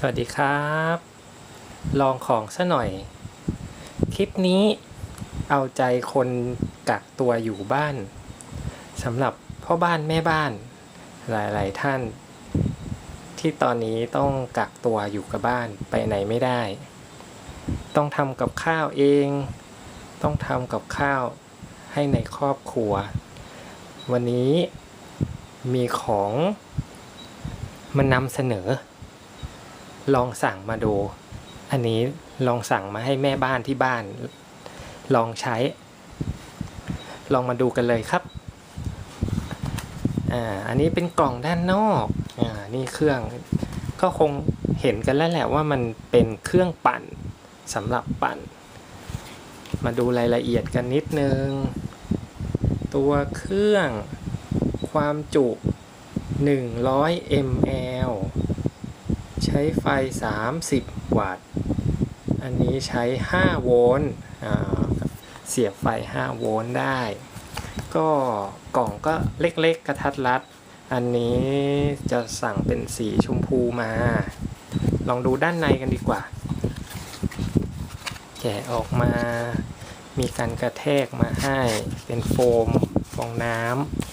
สวัสดีครับ ลองของซะหน่อย คลิปนี้เอาใจคนกักตัวอยู่บ้านสำหรับพ่อบ้านแม่บ้าน หลายๆท่าน ที่ตอนนี้ต้องกักตัวอยู่กับบ้านไปไหนไม่ได้ ต้องทำกับข้าวเอง ต้องทำกับข้าวให้ในครอบครัว วันนี้มีของมานำเสนอ ลองสั่งมาดู อันนี้ลองสั่งมาให้แม่บ้านที่บ้าน ลองใช้ ลองมาดูกันเลยครับอ่าอันนี้เป็นกล่องด้านนอกอ่านี่เครื่องก็คงเห็นกันแล้วแหละว่ามันเป็นเครื่องปั่นสำหรับปั่น มาดูรายละเอียดกันนิดนึง ตัวเครื่องความจุ 100 ml ใช้ไฟ 30 วัตต์ อันนี้ใช้ 5 โวลต์เสียบไฟ 5 โวลต์ได้ ก็กล่องก็เล็กๆกระทัดรัด อันนี้จะสั่งเป็นสีชมพูมา ลองดูด้านในกันดีกว่า แกะออกมา มีการกระแทกมาให้ เป็นโฟมฟองน้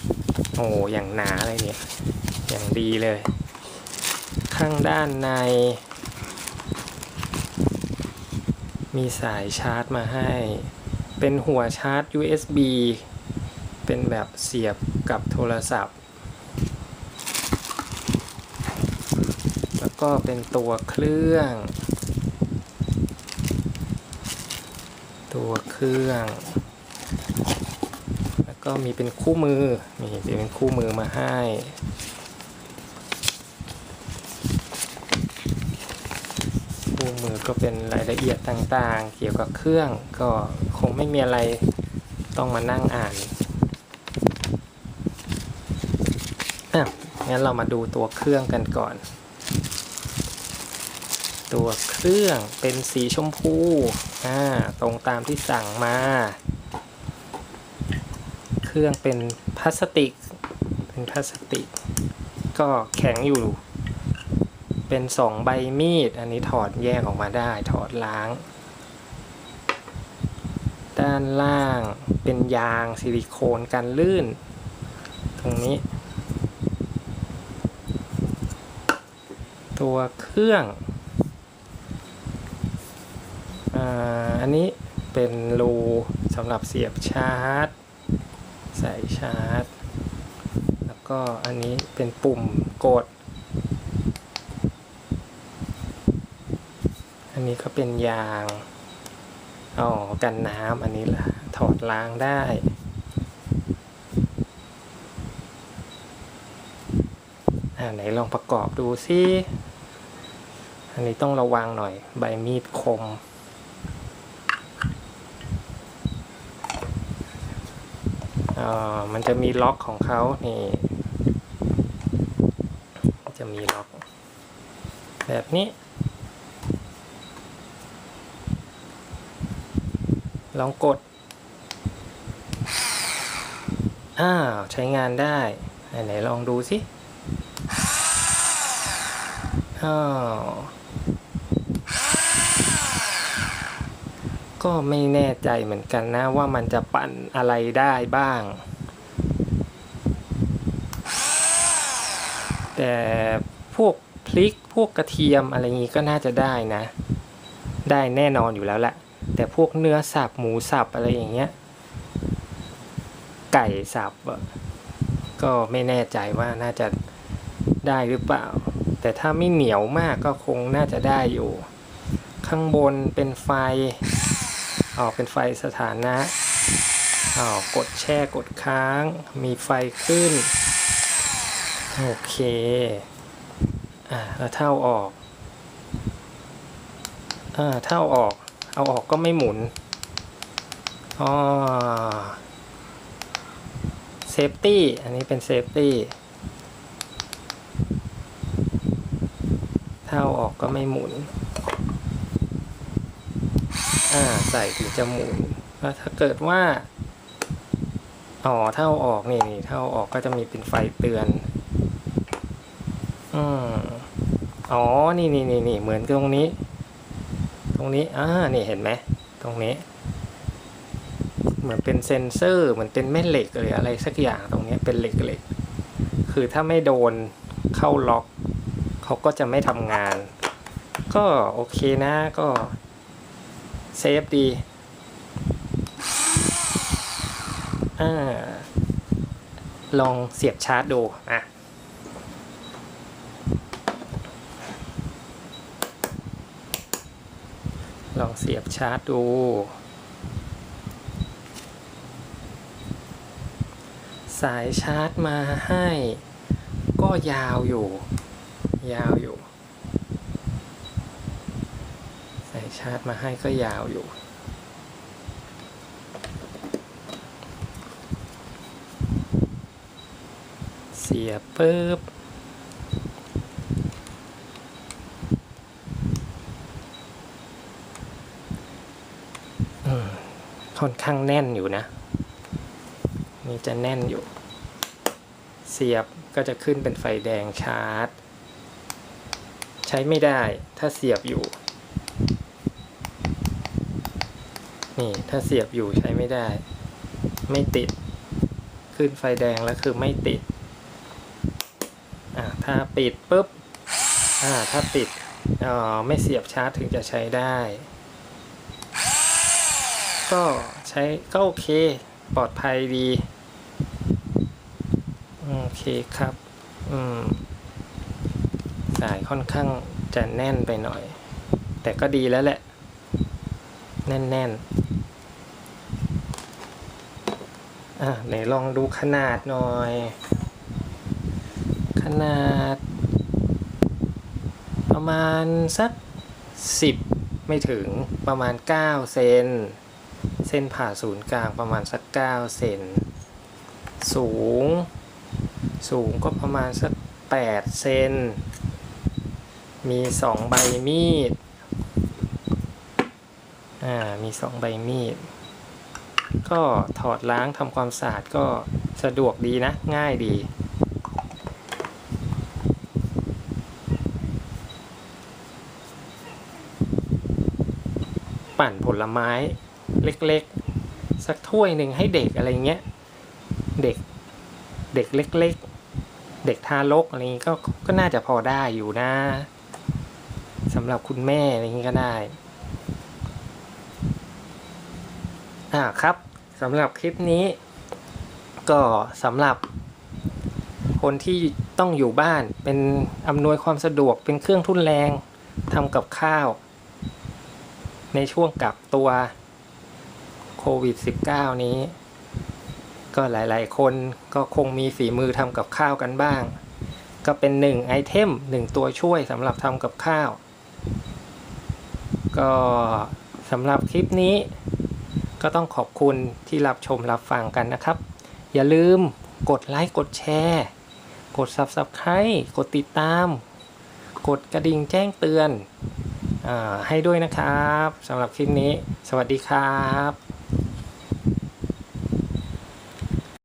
ำโอ้อย่างหนาเลยเนี่ย อย่างดีเลย ข้างด้านใน มีสายชาร์จมาให้ เป็นหัวชาร์จ USB เป็นแบบเสียบกับโทรศัพท์ แล้วก็เป็นตัวเครื่อง ตัวเครื่อง แล้วก็มีเป็นคู่มือ มีเป็นคู่มือมาให้ มือก็เป็นรายละเอียดต่างๆ เกี่ยวกับเครื่องก็คงไม่มีอะไรต้องมานั่งอ่านอะงั้นเรามาดูตัวเครื่องกันก่อน ตัวเครื่องเป็นสีชมพูอ่าตรงตามที่สั่งมา เครื่องเป็นพลาสติก เป็นพลาสติก ก็แข็งอยู่ เป็นสองใบมีด อันนี้ถอดแยกออกมาได้ถอดล้าง ด้านล่างเป็นยางซิลิโคนกันลื่น ตรงนี้ ตัวเครื่องอันนี้เป็นรูสำหรับเสียบชาร์จ ใส่ชาร์จ แล้วก็อันนี้เป็นปุ่มกด อันนี้ก็เป็นยาง อ๋อ กันน้ำอันนี้ล่ะถอดล้างได้ อ่าไหนลองประกอบดูซิอันนี้ต้องระวังหน่อยใบมีดคม อ่า มันจะมีล็อกของเขานี่ จะมีล็อก แบบนี้ ลองกด อ้าว ใช้งานได้ไหนลองดูสิอ้าวก็ไม่แน่ใจเหมือนกันนะว่ามันจะปั่นอะไรได้บ้าง แต่พวกพริกพวกกระเทียมอะไรงี้ก็น่าจะได้นะ ได้แน่นอนอยู่แล้วแหละ แต่พวกเนื้อสับหมูสับอะไรอย่างเงี้ย ไก่สับก็ไม่แน่ใจว่าน่าจะได้หรือเปล่า แต่ถ้าไม่เหนียวมากก็คงน่าจะได้อยู่ ข้างบนเป็นไฟออกเป็นไฟสถานะอ้าวกดแช่กดค้าง มีไฟขึ้น โอเคอ่าแล้วเท่าออกอ่าเท่าออก เอาออกก็ไม่หมุนอ๋อเซฟตี้ อันนี้เป็นเซฟตี้เท่าออกก็ไม่หมุน อ่า ใส่ถึงจะหมุน แล้วถ้าเกิดว่า อ๋อเท่าออกนี่นี่เท่าออกก็จะมีเป็นไฟเตือน อืมอ๋อ นี่นี่นี่นี่เหมือนตรงนี้ รงนี้อ่านี่เห็นไหมตรงนี้ เหมือนเป็นเซนเซอร์เหมือนเป็นแม่เหล็กหรืออะไรสักอย่างตรงนี้เป็นเหล็กเหล็กคือถ้าไม่โดนเข้าล็อกเขาก็จะไม่ทำงาน ก็โอเคนะก็เซฟดีอ่าลองเสียบชาร์จดูอะ ลอง เสียบชาร์จดู สายชาร์จมาให้ ก็ยาวอยู่ ยาวอยู่ สายชาร์จมาให้ก็ยาวอยู่เสียบปุ๊บ ค่อนข้างแน่นอยู่นะ นี่จะแน่นอยู่ เสียบก็จะขึ้นเป็นไฟแดงชาร์จ ใช้ไม่ได้ถ้าเสียบอยู่ นี่ถ้าเสียบอยู่ใช้ไม่ได้ ไม่ติด ขึ้นไฟแดงแล้วคือไม่ติด อ่าถ้าปิดปุ๊บ อ่าถ้าปิดเอ่อไม่เสียบชาร์จถึงจะใช้ได้ ก็ใช้ก็โอเค ปลอดภัยดี โอเคครับ อืม สายค่อนข้างจะแน่นไปหน่อย แต่ก็ดีแล้วแหละ แน่นๆ อะไหนลองดูขนาดหน่อย ขนาด ประมาณสักสิบไม่ถึงประมาณ 9 เซน ส้นผ่าศูนย์กลางประมาณสัก9เซนสูง สูงก็ประมาณสัก8เซนมี 2 ใบมีดอ่ามี 2 ใบมีด ก็ถอดล้างทำความสะอาดก็สะดวกดีนะ ง่ายดีปั่นผลไม้ เล็กๆ สักถ้วยหนึ่งให้เด็กอะไรเงี้ยเด็กเด็กเล็ก ๆ เด็กทารกอะไรเงี้ก็ก็น่าจะพอได้อยู่นะสำหรับคุณแม่อะไรเงี้ก็ได้อ่าครับสำหรับคลิปนี้ ก็สำหรับคนที่ต้องอยู่บ้านเป็นอำนวยความสะดวกเป็นเครื่องทุนแรงทำกับข้าว ในช่วงกักตัว ควิด -19 นี้ ก็หลายๆ คนก็คงมีฝีมือทำกับข้าวกันบ้าง ก็เป็นหนึ่งไอเทมหนึ่งตัวช่วยสำหรับทำกับข้าว ก็สำหรับคลิปนี้ ก็ต้องขอบคุณที่รับชมรับฟังกันนะครับ อย่าลืมกดไลค์กดแชร์กด Subscribe กดติดตาม กดกระดิ่งแจ้งเตือนอให้ด้วยนะครับสำหรับคลิปนี้ สวัสดีครับ